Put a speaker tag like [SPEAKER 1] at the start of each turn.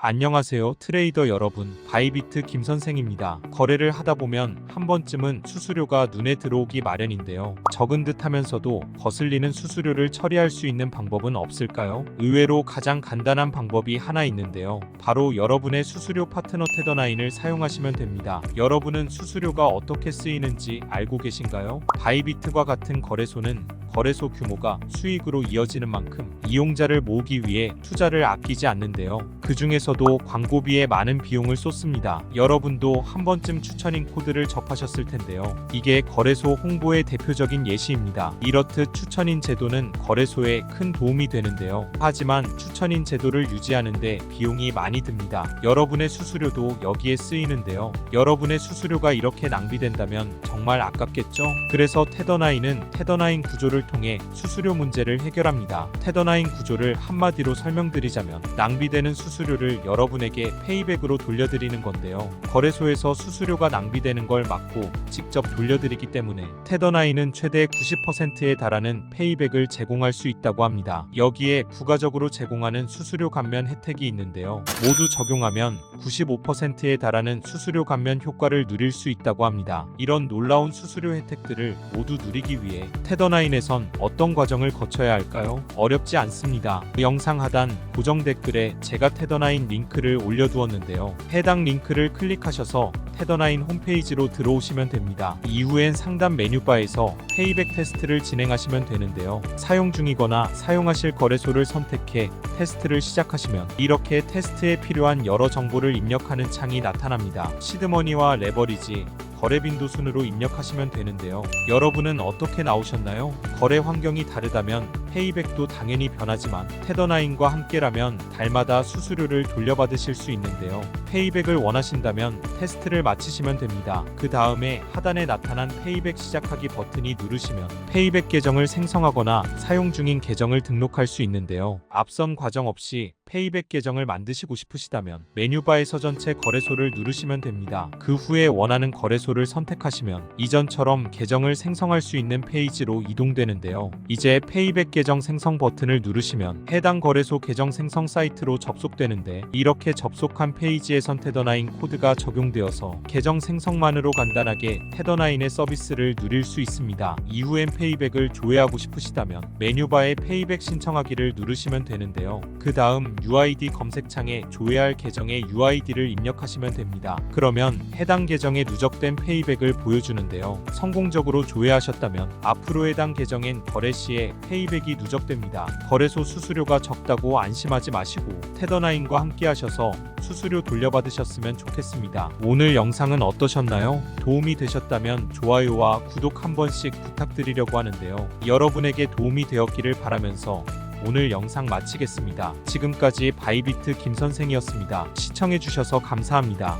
[SPEAKER 1] 안녕하세요 트레이더 여러분 바이비트 김선생입니다 거래를 하다 보면 한 번쯤은 수수료가 눈에 들어오기 마련인데요 적은 듯 하면서도 거슬리는 수수료를 처리할 수 있는 방법은 없을까요? 의외로 가장 간단한 방법이 하나 있는데요 바로 여러분의 수수료 파트너 테더나인을 사용하시면 됩니다 여러분은 수수료가 어떻게 쓰이는지 알고 계신가요? 바이비트과 같은 거래소는 거래소 규모가 수익으로 이어지는 만큼 이용자를 모으기 위해 투자를 아끼지 않는데요. 그 중에서도 광고비에 많은 비용을 쏟습니다. 여러분도 한 번쯤 추천인 코드를 접하셨을 텐데요. 이게 거래소 홍보의 대표적인 예시입니다. 이렇듯 추천인 제도는 거래소에 큰 도움이 되는데요. 하지만 추천인 제도를 유지하는데 비용이 많이 듭니다. 여러분의 수수료도 여기에 쓰이는데요. 여러분의 수수료가 이렇게 낭비된다면 정말 아깝겠죠? 그래서 테더나인은 테더나인 구조를 통해 수수료 문제를 해결합니다. 테더나인 구조를 한마디로 설명드리자면 낭비되는 수수료 를 여러분에게 페이백으로 돌려드리는 건데요. 거래소에서 수수료가 낭비되는 걸 막고 직접 돌려드리기 때문에 테더나인은 최대 90%에 달하는 페이백을 제공할 수 있다고 합니다. 여기에 부가적으로 제공하는 수수료 감면 혜택이 있는데요. 모두 적용하면 95%에 달하는 수수료 감면 효과를 누릴 수 있다고 합니다. 이런 놀라운 수수료 혜택들을 모두 누리기 위해 테더나인에선 어떤 과정을 거쳐야 할까요? 어렵지 않습니다. 영상 하단 고정 댓글에 제가 테더나인 링크를 올려두었는데요. 해당 링크를 클릭하셔서 테더나인 홈페이지로 들어오시면 됩니다. 이후엔 상단 메뉴바에서 페이백 테스트를 진행하시면 되는데요. 사용 중이거나 사용하실 거래소를 선택해 테스트를 시작하시면 이렇게 테스트에 필요한 여러 정보를 입력하는 창이 나타납니다. 시드머니와 레버리지, 거래 빈도 순으로 입력하시면 되는데요. 여러분은 어떻게 나오셨나요? 거래 환경이 다르다면 페이백도 당연히 변하지만 테더나인과 함께라면 달마다 수수료를 돌려받으실 수 있는데요. 페이백을 원하신다면 테스트를 마치시면 됩니다. 그 다음에 하단에 나타난 페이백 시작하기 버튼이 누르시면 페이백 계정을 생성하거나 사용 중인 계정을 등록할 수 있는데요. 앞선 과정 없이 페이백 계정을 만드시고 싶으시다면 메뉴바에서 전체 거래소를 누르시면 됩니다. 그 후에 원하는 거래소를 선택하시면 이전처럼 계정을 생성할 수 있는 페이지로 이동되는데요. 이제 페이백 계정 생성 버튼을 누르시면 해당 거래소 계정 생성 사이트로 접속되는데 이렇게 접속한 페이지에선 테더나인 코드가 적용되어서 계정 생성만으로 간단하게 테더나인의 서비스를 누릴 수 있습니다. 이후엔 페이백을 조회하고 싶으시다면 메뉴바에 페이백 신청하기를 누르시면 되는데요. 그 다음 UID 검색창에 조회할 계정의 UID를 입력하시면 됩니다. 그러면 해당 계정에 누적된 페이백을 보여주는데요. 성공적으로 조회하셨다면 앞으로 해당 계정엔 거래 시에 페이백이 누적됩니다. 거래소 수수료가 적다고 안심하지 마시고 테더나인과 함께 하셔서 수수료 돌려받으셨으면 좋겠습니다. 오늘 영상은 어떠셨나요? 도움이 되셨다면 좋아요와 구독 한 번씩 부탁드리려고 하는데요. 여러분에게 도움이 되었기를 바라면서 오늘 영상 마치겠습니다. 지금까지 바이비트 김선생이었습니다. 시청해주셔서 감사합니다.